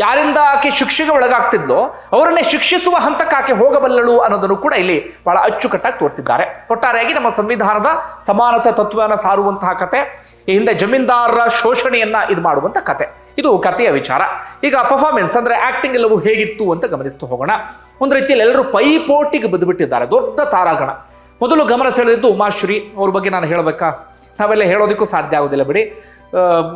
ಯಾರಿಂದ ಆಕೆ ಶಿಕ್ಷೆಗೆ ಒಳಗಾಗ್ತಿದ್ಲೋ ಅವರನ್ನೇ ಶಿಕ್ಷಿಸುವ ಹಂತಕ್ಕೆ ಆಕೆ ಹೋಗಬಲ್ಲಳು ಅನ್ನೋದನ್ನು ಕೂಡ ಇಲ್ಲಿ ಬಹಳ ಅಚ್ಚುಕಟ್ಟಾಗಿ ತೋರಿಸಿದ್ದಾರೆ. ಒಟ್ಟಾರೆಯಾಗಿ ನಮ್ಮ ಸಂವಿಧಾನದ ಸಮಾನತೆ ತತ್ವವನ್ನು ಸಾರುವಂತಹ ಕತೆ, ಈ ಹಿಂದೆ ಜಮೀನ್ದಾರರ ಶೋಷಣೆಯನ್ನ ಇದು ಮಾಡುವಂತ ಕತೆ. ಇದು ಕಥೆಯ ವಿಚಾರ. ಈಗ ಪರ್ಫಾರ್ಮೆನ್ಸ್ ಅಂದ್ರೆ ಆಕ್ಟಿಂಗ್ ಎಲ್ಲವೂ ಹೇಗಿತ್ತು ಅಂತ ಗಮನಿಸ್ತಾ ಹೋಗೋಣ. ಒಂದು ರೀತಿಯಲ್ಲಿ ಎಲ್ಲರೂ ಪೈಪೋಟಿಗೆ ಬದುಬಿಟ್ಟಿದ್ದಾರೆ, ದೊಡ್ಡ ತಾರಾಗಣ. ಮೊದಲು ಗಮನ ಸೆಳೆದಿದ್ದು ಉಮಾಶ್ರೀ. ಅವ್ರ ಬಗ್ಗೆ ನಾನು ಹೇಳಬೇಕಾ? ನಾವೆಲ್ಲ ಹೇಳೋದಕ್ಕೂ ಸಾಧ್ಯ ಆಗೋದಿಲ್ಲ ಬಿಡಿ.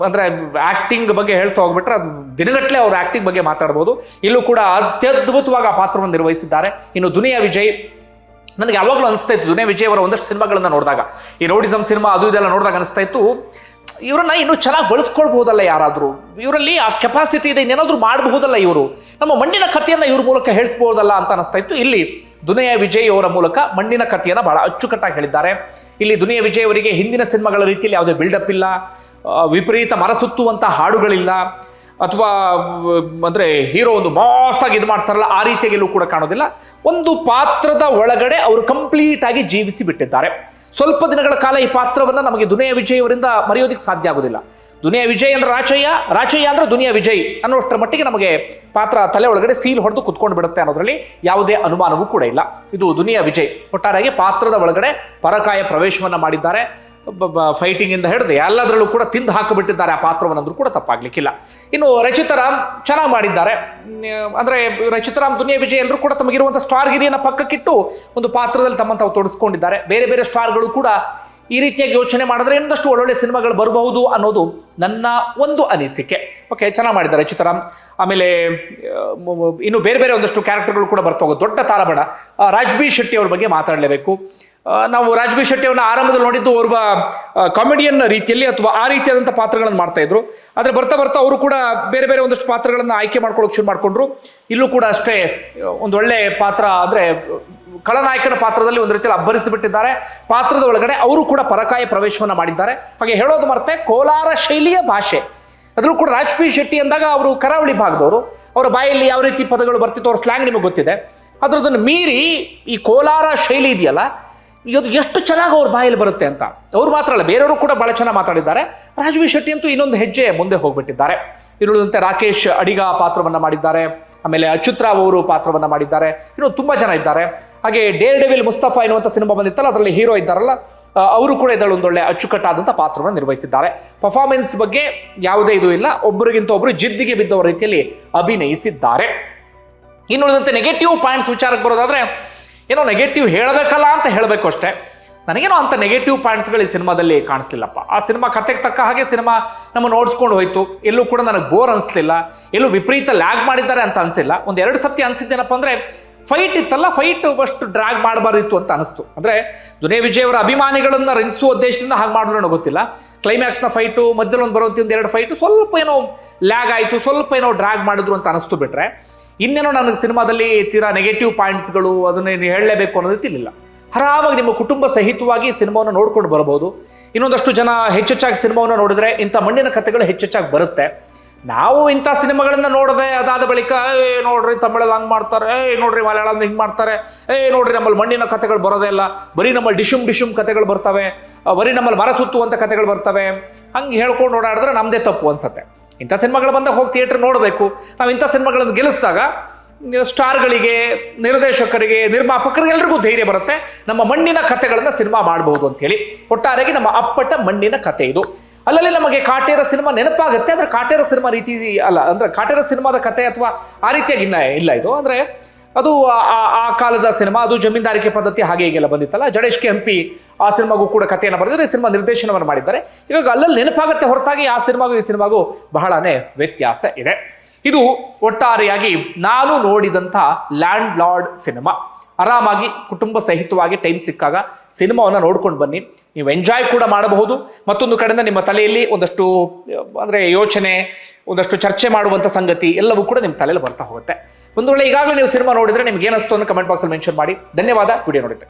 ಅಂದರೆ ಆ್ಯಕ್ಟಿಂಗ್ ಬಗ್ಗೆ ಹೇಳ್ತಾ ಹೋಗ್ಬಿಟ್ರೆ ಅದು ದಿನಗಟ್ಟಲೆ ಅವ್ರ ಆ್ಯಕ್ಟಿಂಗ್ ಬಗ್ಗೆ ಮಾತಾಡ್ಬೋದು. ಇಲ್ಲೂ ಕೂಡ ಅತ್ಯದ್ಭುತವಾಗಿ ಆ ಪಾತ್ರವನ್ನು ನಿರ್ವಹಿಸಿದ್ದಾರೆ. ಇನ್ನು ದುನಿಯಾ ವಿಜಯ್, ನನಗೆ ಯಾವಾಗಲೂ ಅನಿಸ್ತಾ ಇತ್ತು ದುನಿಯಾ ವಿಜಯ್ ಅವರ ಒಂದಷ್ಟು ಸಿನಿಮಾಗಳನ್ನ ನೋಡಿದಾಗ. ಈ ರೌಡಿಸಮ್ ಸಿನಿಮಾ ಅದು ಇದೆಲ್ಲ ನೋಡಿದಾಗ ಅನಿಸ್ತಾ ಇತ್ತು. ಇವರನ್ನ ಇನ್ನೂ ಚೆನ್ನಾಗಿ ಬಳಸ್ಕೊಳ್ಬಹುದಲ್ಲ ಯಾರಾದರೂ? ಇವರಲ್ಲಿ ಆ ಕೆಪಾಸಿಟಿ ಇದೆ, ಇನ್ನೇನಾದರೂ ಮಾಡಬಹುದಲ್ಲ ಇವರು? ನಮ್ಮ ಮಣ್ಣಿನ ಕಥೆಯನ್ನ ಇವ್ರ ಮೂಲಕ ಹೇಳಿಸ್ಬೋದಲ್ಲ ಅಂತ ಅನಿಸ್ತಾ ಇತ್ತು. ಇಲ್ಲಿ ದುನಿಯಾ ವಿಜಯ್ ಅವರ ಮೂಲಕ ಮಣ್ಣಿನ ಕಥೆಯನ್ನ ಬಹಳ ಅಚ್ಚುಕಟ್ಟಾಗಿ ಹೇಳಿದ್ದಾರೆ. ಇಲ್ಲಿ ದುನಿಯಾ ವಿಜಯ್ ಅವರಿಗೆ ಹಿಂದಿನ ಸಿನಿಮಾಗಳ ರೀತಿಯಲ್ಲಿ ಯಾವುದೇ ಬಿಲ್ಡಪ್ ಇಲ್ಲ ವಿಪರೀತ ಮರಸುತ್ತುವಂತ ಹಾಡುಗಳಿಲ್ಲ. ಅಥವಾ ಅಂದರೆ ಹೀರೋ ಒಂದು ಮಾಸಾಗಿ ಇದು ಮಾಡ್ತಾರಲ್ಲ, ಆ ರೀತಿಯಾಗಿಲೂ ಕೂಡ ಕಾಣೋದಿಲ್ಲ. ಒಂದು ಪಾತ್ರದ ಒಳಗಡೆ ಅವರು ಕಂಪ್ಲೀಟ್ ಆಗಿ ಜೀವಿಸಿ ಬಿಟ್ಟಿದ್ದಾರೆ. ಸ್ವಲ್ಪ ದಿನಗಳ ಕಾಲ ಈ ಪಾತ್ರವನ್ನು ನಮಗೆ ದುನಿಯಾ ವಿಜಯ್ ಅವರಿಂದ ಮರೆಯೋದಕ್ಕೆ ಸಾಧ್ಯ ಆಗೋದಿಲ್ಲ. ದುನಿಯಾ ವಿಜಯ್ ಅಂದ್ರೆ ರಾಚಯ್ಯ ರಾಚಯ್ಯ ಅಂದ್ರೆ ದುನಿಯಾ ವಿಜಯ್ ಅನ್ನೋಷ್ಟರ ಮಟ್ಟಿಗೆ ನಮಗೆ ಪಾತ್ರ ತಲೆ ಒಳಗಡೆ ಸೀಲ್ ಹೊಡೆದು ಕುತ್ಕೊಂಡು ಬಿಡುತ್ತೆ ಅನ್ನೋದ್ರಲ್ಲಿ ಯಾವುದೇ ಅನುಮಾನವೂ ಕೂಡ ಇಲ್ಲ. ಇದು ದುನಿಯಾ ವಿಜಯ್ ಒಟ್ಟಾರೆಯಾಗಿ ಪಾತ್ರದ ಒಳಗಡೆ ಪರಕಾಯ ಪ್ರವೇಶವನ್ನು ಮಾಡಿದ್ದಾರೆ. ಫೈಟಿಂಗ್ ಇಂದ ಹಿಡಿದು ಎಲ್ಲದರಲ್ಲೂ ಕೂಡ ತಿಂದು ಹಾಕಿಬಿಟ್ಟಿದ್ದಾರೆ. ಆ ಪಾತ್ರವನ್ನಂದ್ರೂ ಕೂಡ ತಪ್ಪಾಗ್ಲಿಕ್ಕಿಲ್ಲ. ಇನ್ನು ರಚಿತಾರಾಮ್ ಚೆನ್ನಾಗಿ ಮಾಡಿದ್ದಾರೆ. ಅಂದ್ರೆ ರಚಿತಾರಾಮ್ ದುನಿಯಾ ವಿಜಯ್ ಎಲ್ಲರೂ ಕೂಡ ತಮಗಿರುವಂತಹ ಸ್ಟಾರ್ ಗಿರಿಯನ್ನು ಪಕ್ಕಕ್ಕಿಟ್ಟು ಒಂದು ಪಾತ್ರದಲ್ಲಿ ತಮ್ಮನ್ನು ತಾವು ತೊಡಸ್ಕೊಂಡಿದ್ದಾರೆ. ಬೇರೆ ಬೇರೆ ಸ್ಟಾರ್ಗಳು ಕೂಡ ಈ ರೀತಿಯಾಗಿ ಯೋಚನೆ ಮಾಡಿದ್ರೆ ಇನ್ನೊಂದಷ್ಟು ಒಳ್ಳೊಳ್ಳೆ ಸಿನಿಮಾಗಳು ಬರಬಹುದು ಅನ್ನೋದು ನನ್ನ ಒಂದು ಅನಿಸಿಕೆ. ಓಕೆ ಚೆನ್ನಾಗಿ ಮಾಡಿದ್ದಾರೆ ಚಿತ್ರರಾಮ್ ಆಮೇಲೆ ಇನ್ನು ಬೇರೆ ಬೇರೆ ಒಂದಷ್ಟು ಕ್ಯಾರೆಕ್ಟರ್ಗಳು ಕೂಡ ಬರ್ತಾ ಹೋಗೋದು. ದೊಡ್ಡ ತಾರಾಬಣ ರಾಜ್ಬಿ ಶೆಟ್ಟಿ ಅವ್ರ ಬಗ್ಗೆ ಮಾತಾಡಲೇಬೇಕು. ನಾವು ರಾಜಬಿ ಶೆಟ್ಟಿ ಅವ್ರನ್ನ ಆರಂಭದಲ್ಲಿ ನೋಡಿದ್ದು ಓರ್ವ ಕಾಮಿಡಿಯನ್ ರೀತಿಯಲ್ಲಿ ಅಥವಾ ಆ ರೀತಿಯಾದಂಥ ಪಾತ್ರಗಳನ್ನು ಮಾಡ್ತಾ ಇದ್ರು. ಆದ್ರೆ ಬರ್ತಾ ಬರ್ತಾ ಅವರು ಕೂಡ ಬೇರೆ ಬೇರೆ ಒಂದಷ್ಟು ಪಾತ್ರಗಳನ್ನು ಆಯ್ಕೆ ಮಾಡ್ಕೊಳ್ಳೋಕೆ ಶುರು ಮಾಡ್ಕೊಂಡ್ರು. ಇಲ್ಲೂ ಕೂಡ ಅಷ್ಟೇ, ಒಂದು ಒಳ್ಳೆ ಪಾತ್ರ ಅಂದರೆ ಖಳನಾಯಕನ ಪಾತ್ರದಲ್ಲಿ ಒಂದು ರೀತಿಯಲ್ಲಿ ಅಬ್ಬರಿಸಿಬಿಟ್ಟಿದ್ದಾರೆ. ಪಾತ್ರದ ಒಳಗಡೆ ಅವರು ಕೂಡ ಪರಕಾಯ ಪ್ರವೇಶವನ್ನ ಮಾಡಿದ್ದಾರೆ. ಹಾಗೆ ಹೇಳೋದು ಮರ್ತೆ, ಕೋಲಾರ ಶೈಲಿಯ ಭಾಷೆ. ಅದ್ರೂ ಕೂಡ ರಾಜಪಿ ಶೆಟ್ಟಿ ಅಂದಾಗ ಅವರು ಕರಾವಳಿ ಭಾಗದವರು. ಅವರ ಬಾಯಲ್ಲಿ ಯಾವ ರೀತಿ ಪದಗಳು ಬರ್ತಿತ್ತು ಅವ್ರ ಸ್ಲ್ಯಾಂಗ್ ನಿಮಗೆ ಗೊತ್ತಿದೆ. ಅದ್ರದನ್ನು ಮೀರಿ ಈ ಕೋಲಾರ ಶೈಲಿ ಇದೆಯಲ್ಲ ಇದು ಎಷ್ಟು ಚೆನ್ನಾಗಿ ಅವ್ರ ಬಾಯಲ್ಲಿ ಬರುತ್ತೆ ಅಂತ. ಅವ್ರು ಮಾತ್ರ ಅಲ್ಲ, ಬೇರೆಯವರು ಕೂಡ ಬಹಳ ಚೆನ್ನಾಗಿ ಮಾತಾಡಿದ್ದಾರೆ. ರಾಜವಿ ಶೆಟ್ಟಿ ಅಂತೂ ಇನ್ನೊಂದು ಹೆಜ್ಜೆ ಮುಂದೆ ಹೋಗ್ಬಿಟ್ಟಿದ್ದಾರೆ. ಇನ್ನುಳಿದಂತೆ ರಾಕೇಶ್ ಅಡಿಗ ಪಾತ್ರವನ್ನು ಮಾಡಿದ್ದಾರೆ. ಆಮೇಲೆ ಅಚ್ಯುತ್ ರಾವ್ ಅವರು ಪಾತ್ರವನ್ನು ಮಾಡಿದ್ದಾರೆ. ಇನ್ನು ತುಂಬ ಜನ ಇದ್ದಾರೆ. ಹಾಗೆ ಡೇರ್ ಡೆವಿಲ್ ಮುಸ್ತಫಾ ಎನ್ನುವಂಥ ಸಿನಿಮಾ ಬಂದಿತ್ತಲ್ಲ, ಅದರಲ್ಲಿ ಹೀರೋ ಇದ್ದಾರಲ್ಲ ಅವರು ಕೂಡ ಇದರಲ್ಲಿ ಒಂದೊಳ್ಳೆ ಅಚ್ಚುಕಟ್ಟಾದಂಥ ಪಾತ್ರವನ್ನು ನಿರ್ವಹಿಸಿದ್ದಾರೆ. ಪರ್ಫಾರ್ಮೆನ್ಸ್ ಬಗ್ಗೆ ಯಾವುದೇ ಇದು ಇಲ್ಲ. ಒಬ್ಬರಿಗಿಂತ ಒಬ್ಬರು ಜಿದ್ದಿಗೆ ಬಿದ್ದವರ ರೀತಿಯಲ್ಲಿ ಅಭಿನಯಿಸಿದ್ದಾರೆ. ಇನ್ನುಳಿದಂತೆ ನೆಗೆಟಿವ್ ಪಾಯಿಂಟ್ಸ್ ವಿಚಾರಕ್ಕೆ ಬರೋದಾದ್ರೆ ಏನೋ ನೆಗೆಟಿವ್ ಹೇಳಬೇಕಲ್ಲ ಅಂತ ಹೇಳಬೇಕು ಅಷ್ಟೇ. ನನಗೇನೋ ಅಂತ ನೆಗೆಟಿವ್ ಪಾಯಿಂಟ್ಸ್ಗಳು ಈ ಸಿನಿಮಾದಲ್ಲಿ ಕಾಣಿಸ್ಲಿಲ್ಲಪ್ಪ. ಆ ಸಿನಿಮಾ ಕತೆಗೆ ತಕ್ಕ ಹಾಗೆ ಸಿನಿಮಾ ನಮ್ಮ ನೋಡ್ಸ್ಕೊಂಡು ಹೋಯ್ತು. ಎಲ್ಲೂ ಕೂಡ ನನಗೆ ಬೋರ್ ಅನಿಸ್ಲಿಲ್ಲ. ಎಲ್ಲೂ ವಿಪರೀತ ಲ್ಯಾಗ್ ಮಾಡಿದ್ದಾರೆ ಅಂತ ಅನಿಸಿಲ್ಲ. ಒಂದು ಎರಡು ಸರ್ತಿ ಅನಿಸಿದ್ದೇನಪ್ಪ ಅಂದರೆ ಫೈಟ್ ಇತ್ತಲ್ಲ ಫೈಟ್ ಅಷ್ಟು ಡ್ರ್ಯಾಗ್ ಮಾಡಬಾರ್ದಿತ್ತು ಅಂತ ಅನಿಸ್ತು. ಅಂದರೆ, ದುನಿಯಾ ವಿಜಯ್ ಅವರ ಅಭಿಮಾನಿಗಳನ್ನು ರಂಜಿಸುವ ಉದ್ದೇಶದಿಂದ ಹಾಗೆ ಮಾಡಿದ್ರು ನನಗೆ ಗೊತ್ತಿಲ್ಲ. ಕ್ಲೈಮ್ಯಾಕ್ಸ್ನ ಫೈಟು ಮಧ್ಯದಲ್ಲಿ ಒಂದು ಬರುವಂಥ ಒಂದು ಎರಡು ಫೈಟು ಸ್ವಲ್ಪ ಏನೋ ಲ್ಯಾಗ್ ಆಯಿತು, ಸ್ವಲ್ಪ ಏನೋ ಡ್ರ್ಯಾಗ್ ಮಾಡಿದ್ರು ಅಂತ ಅನಿಸ್ತು ಬಿಟ್ರೆ ಇನ್ನೇನೋ ನನಗೆ ಸಿನಿಮಾದಲ್ಲಿ ತೀರಾ ನೆಗೆಟಿವ್ ಪಾಯಿಂಟ್ಸ್ಗಳು ಅದನ್ನ ಏನು ಹೇಳಲೇಬೇಕು ಅನ್ನೋದು ತಿಳಿಲ್ಲ ಆರಾಮಾಗಿ ನಿಮ್ಮ ಕುಟುಂಬ ಸಹಿತವಾಗಿ ಸಿನಿಮಾವನ್ನು ನೋಡ್ಕೊಂಡು ಬರಬಹುದು. ಇನ್ನೊಂದಷ್ಟು ಜನ ಹೆಚ್ಚೆಚ್ಚಾಗಿ ಸಿನಿಮಾವನ್ನು ನೋಡಿದ್ರೆ ಇಂಥ ಮಣ್ಣಿನ ಕಥೆಗಳು ಹೆಚ್ಚೆಚ್ಚಾಗಿ ಬರುತ್ತೆ. ನಾವು ಇಂಥ ಸಿನಿಮಾಗಳನ್ನ ನೋಡದೆ ಅದಾದ ಬಳಿಕ, ಏ, ನೋಡ್ರಿ ತಮಿಳಲ್ಲಿ ಹಂಗೆ ಮಾಡ್ತಾರೆ, ಏ, ನೋಡ್ರಿ ಮಲಯಾಳಂದ ಹಿಂಗೆ ಮಾಡ್ತಾರೆ, ಏ, ನೋಡ್ರಿ ನಮ್ಮಲ್ಲಿ ಮಣ್ಣಿನ ಕಥೆಗಳು ಬರೋದೇ ಇಲ್ಲ, ಬರೀ ನಮ್ಮಲ್ಲಿ ಡಿಶುಮ್ ಡಿಶುಮ್ ಕಥೆಗಳು ಬರ್ತವೆ, ಬರೀ ನಮ್ಮಲ್ಲಿ ಮರ ಸುತ್ತುವಂಥ ಕಥೆಗಳು ಬರ್ತವೆ, ಹಂಗೆ ಹೇಳ್ಕೊಂಡು ಓಡಾಡಿದ್ರೆ ನಮ್ಮದೇ ತಪ್ಪು ಅನ್ಸತ್ತೆ. ಇಂಥ ಸಿನಿಮಾಗಳು ಬಂದಾಗ ಹೋಗಿ ಥಿಯೇಟರ್ ನೋಡಬೇಕು. ನಾವು ಇಂಥ ಸಿನಿಮಾಗಳನ್ನು ಗೆಲ್ಲಿಸಿದಾಗ, ಸ್ಟಾರ್ಗಳಿಗೆ, ನಿರ್ದೇಶಕರಿಗೆ, ನಿರ್ಮಾಪಕರಿಗೆ ಎಲ್ರಿಗೂ ಧೈರ್ಯ ಬರುತ್ತೆ. ನಮ್ಮ ಮಣ್ಣಿನ ಕಥೆಗಳನ್ನು ಸಿನಿಮಾ ಮಾಡಬಹುದು ಅಂತೇಳಿ ಒಟ್ಟಾರೆಯಾಗಿ ನಮ್ಮ ಅಪ್ಪಟ ಮಣ್ಣಿನ ಕತೆ ಇದು. ಅಲ್ಲಲ್ಲಿ ನಮಗೆ ಕಾಟೇರ ಸಿನಿಮಾ ನೆನಪಾಗುತ್ತೆ ಅಂದರೆ ಕಾಟೇರ ಸಿನಿಮಾ ರೀತಿ ಅಲ್ಲ, ಅಂದ್ರೆ ಕಾಟೇರ ಸಿನಿಮಾದ ಕತೆ ಅಥವಾ ಆ ರೀತಿಯಾಗಿ ಇಲ್ಲ ಇಲ್ಲ ಇದು. ಅಂದ್ರೆ ಅದು ಆ- ಕಾಲದ ಸಿನಿಮಾ, ಅದು ಜಮೀನ್ದಾರಿಕೆ ಪದ್ಧತಿ ಹಾಗೆ ಹೀಗೆಲ್ಲ ಬಂದಿತ್ತಲ್ಲ. ಜಡೇಶ್ ಕೆ ಹಂಪಿ ಆ ಸಿನಿಮಾಗೂ ಕೂಡ ಕಥೆಯನ್ನು ಬರೆದಿದ್ದಾರೆ, ಈ ಸಿನಿಮಾ ನಿರ್ದೇಶನವನ್ನು ಮಾಡಿದ್ದಾರೆ. ಇವಾಗ ಅಲ್ಲಲ್ಲಿ ನೆನಪಾಗುತ್ತೆ ಹೊರತಾಗಿ ಆ ಸಿನಿಮಾಗೂ, ಈ ಸಿನಿಮಾಗೂ ಬಹಳನೇ ವ್ಯತ್ಯಾಸ ಇದೆ. ಇದು ಒಟ್ಟಾರೆಯಾಗಿ ನಾನು ನೋಡಿದಂಥ ಲ್ಯಾಂಡ್ ಲಾರ್ಡ್ ಸಿನಿಮಾ. ಆರಾಮಾಗಿ ಕುಟುಂಬ ಸಹಿತವಾಗಿ ಟೈಮ್ ಸಿಕ್ಕಾಗ ಸಿನಿಮಾವನ್ನು ನೋಡ್ಕೊಂಡು ಬನ್ನಿ. ನೀವು ಎಂಜಾಯ್ ಕೂಡ ಮಾಡಬಹುದು. ಮತ್ತೊಂದು ಕಡೆಯಿಂದ ನಿಮ್ಮ ತಲೆಯಲ್ಲಿ ಒಂದಷ್ಟು, ಅಂದರೆ ಯೋಚನೆ, ಒಂದಷ್ಟು ಚರ್ಚೆ ಮಾಡುವಂಥ ಸಂಗತಿ ಎಲ್ಲವೂ ಕೂಡ ನಿಮ್ಮ ತಲೆಯಲ್ಲಿ ಬರ್ತಾ ಹೋಗುತ್ತೆ. ಒಂದು ವೇಳೆ ಈಗಾಗಲೇ ನೀವು ಸಿನಿಮಾ ನೋಡಿದ್ರೆ ನಿಮ್ಗೆ ಏನಿಸ್ತು ಅಂತ ಕಮೆಂಟ್ ಬಾಕ್ಸಲ್ಲಿ ಮೆನ್ಷನ್ ಮಾಡಿ. ಧನ್ಯವಾದ. ವಿಡಿಯೋ ನೋಡಿದ್ದೆ